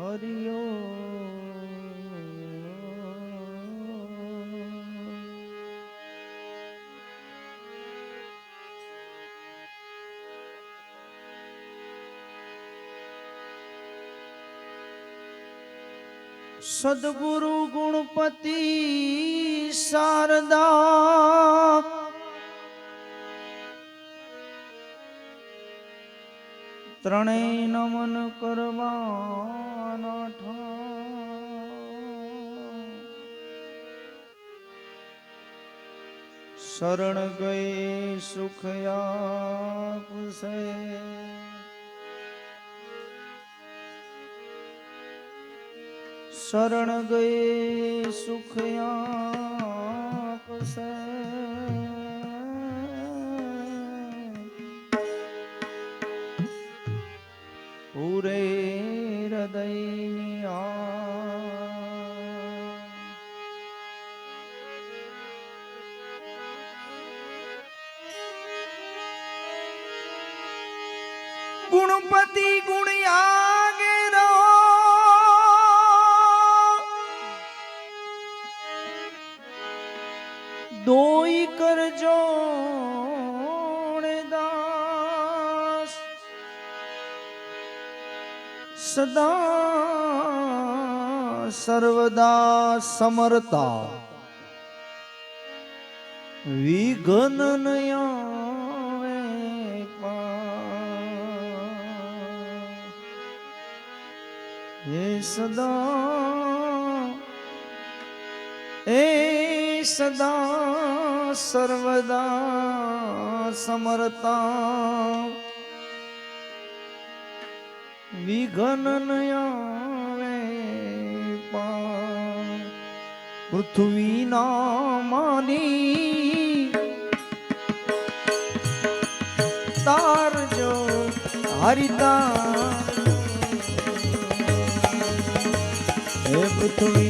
હરિયો. સદગુરુ ગુણપતિ શારદા. ત્રણેય નમન કરવાના શરણ ગઈ સુખ આપશે. શરણ ગઈ સુખ આપશે. પૂરે હૃદયની દોઈ કરજો દાસ સદા સર્વદા સમરતા. વિઘન નયાવે હે સદા એ સદા સર્વદા સમરતા વિઘન આવે પૃથ્વીના માની તારજો હરિતા હે પૃથ્વીના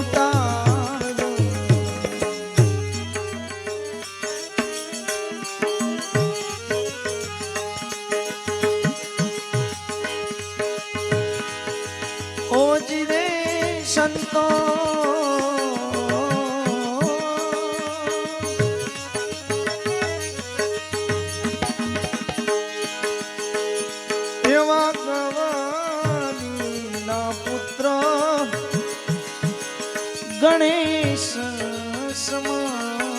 समा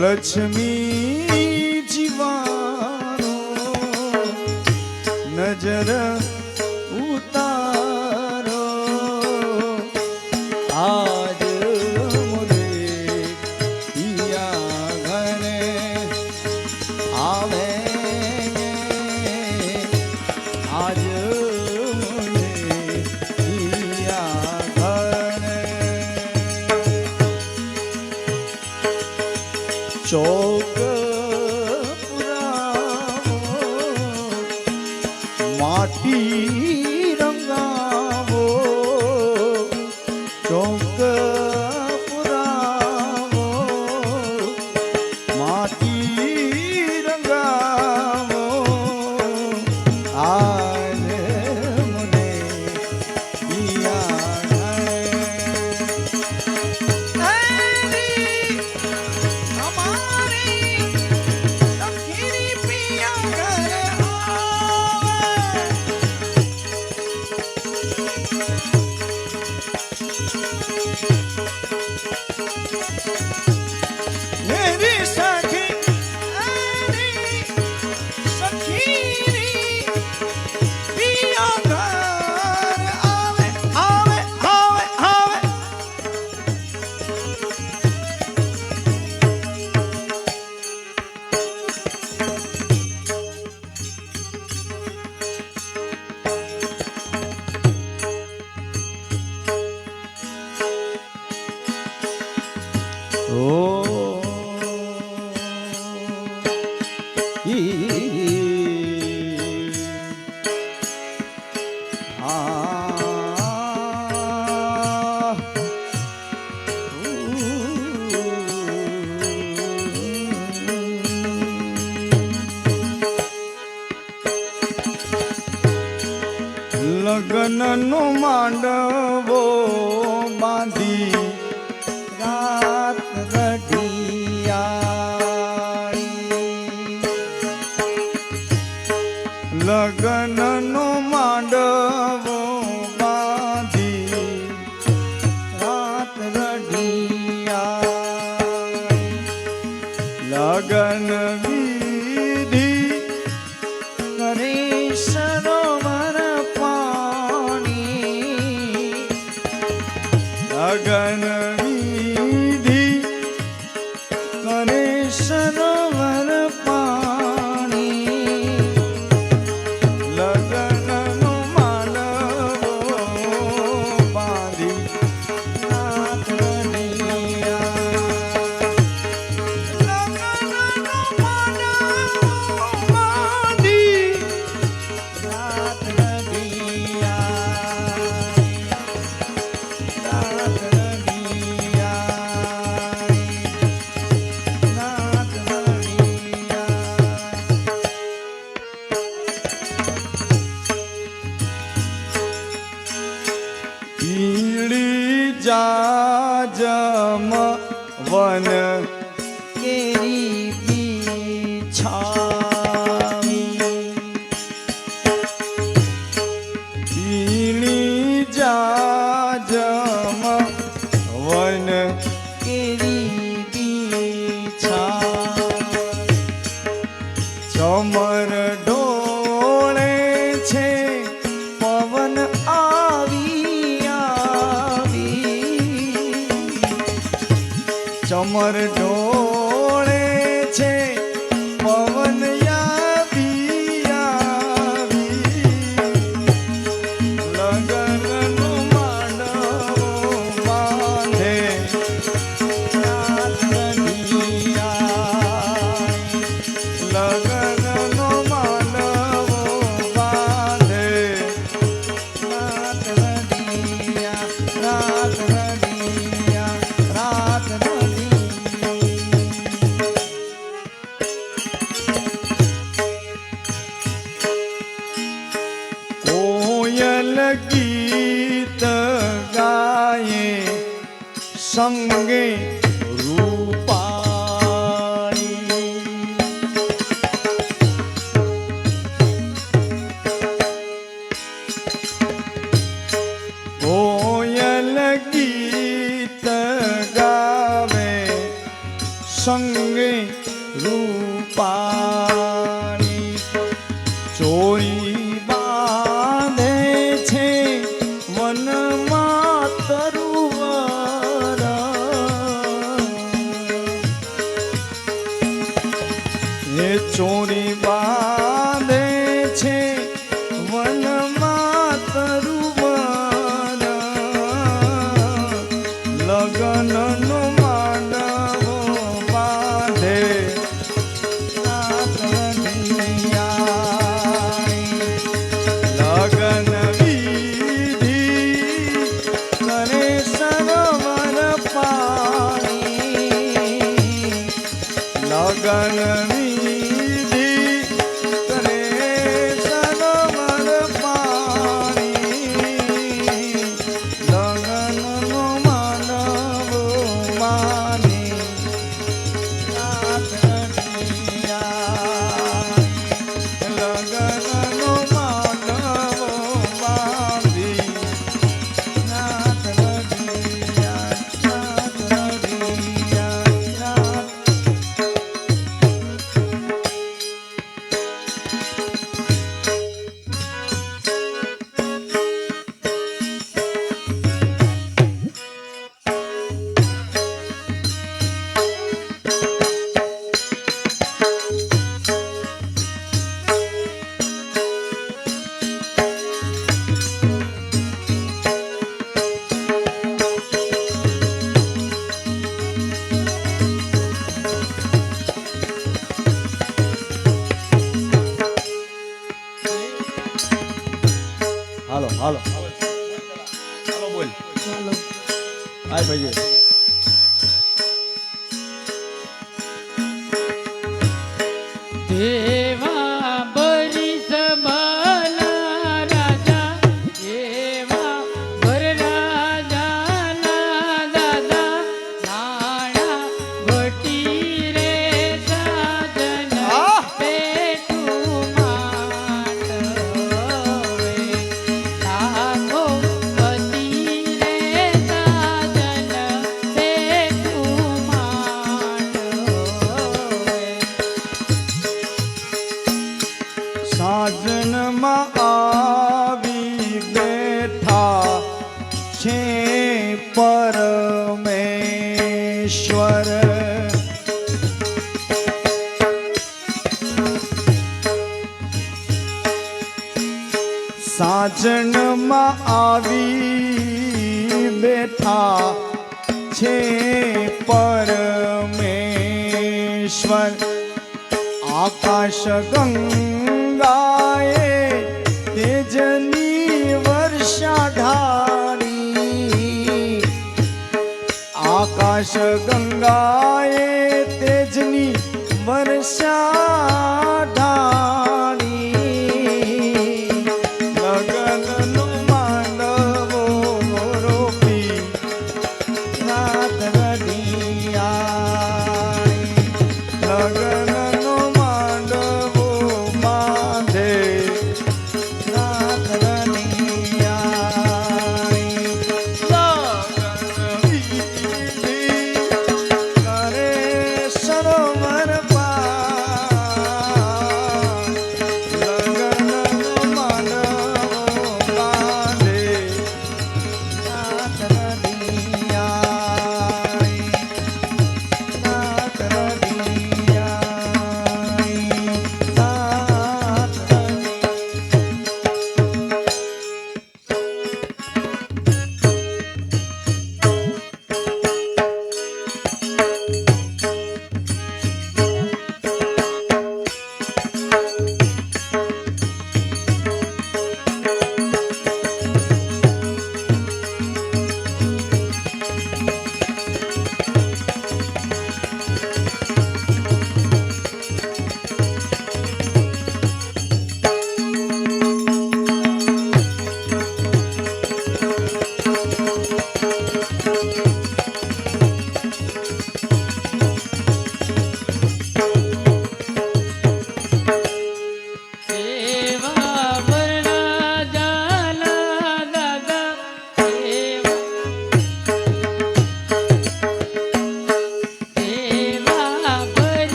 લક્ષ્મી The. না આકાશ ગંગાએ તેજની વર્ષા ધારી. આકાશ ગંગાએ તેજની વર્ષા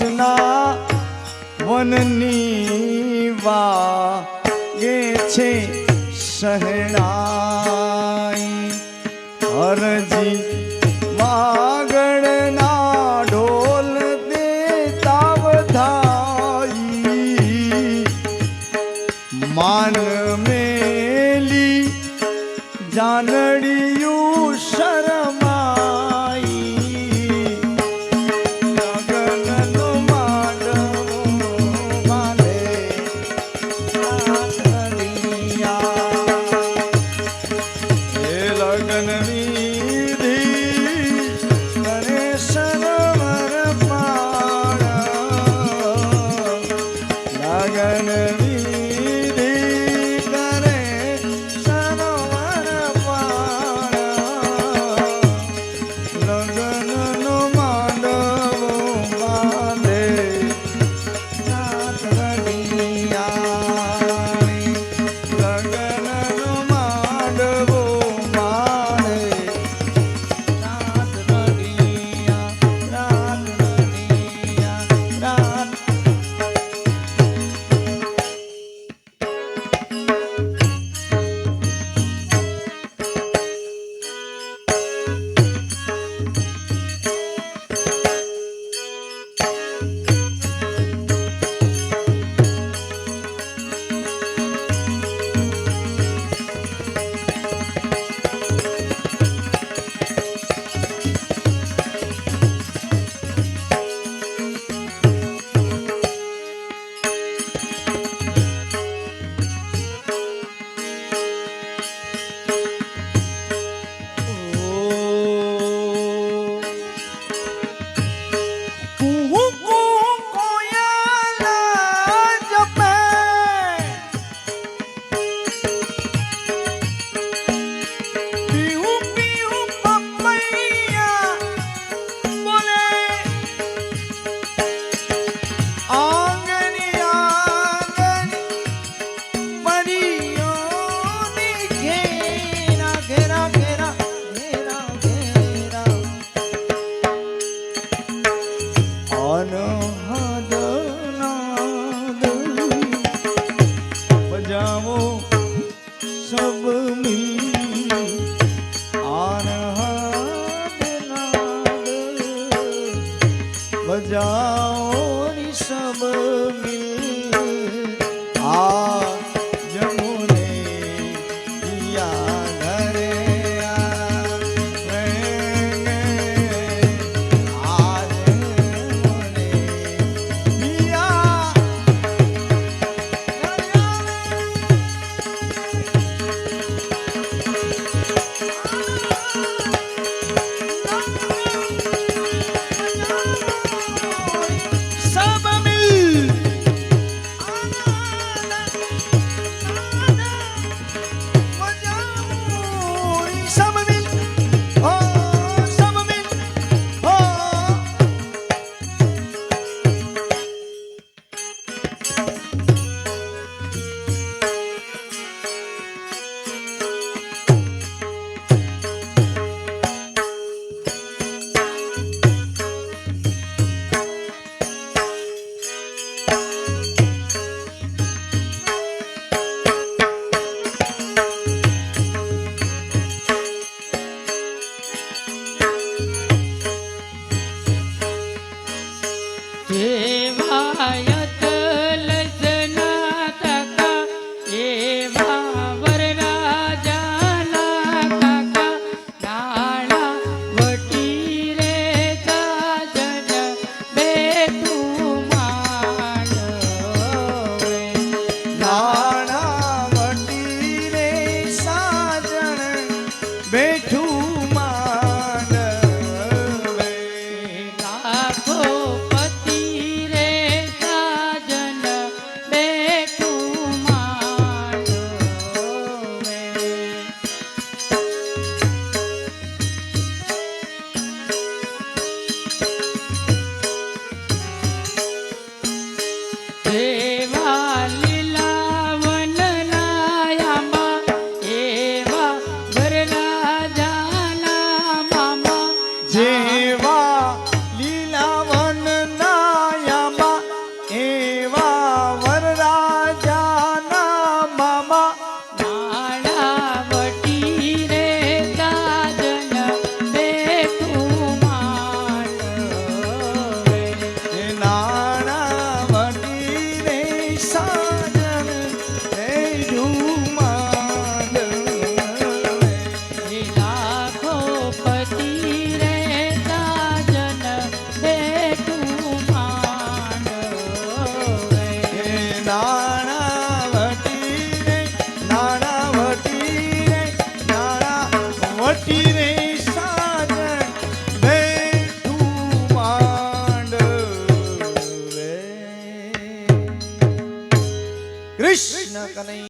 વાસના વનની વાગે છે શહેણાઈ હરજી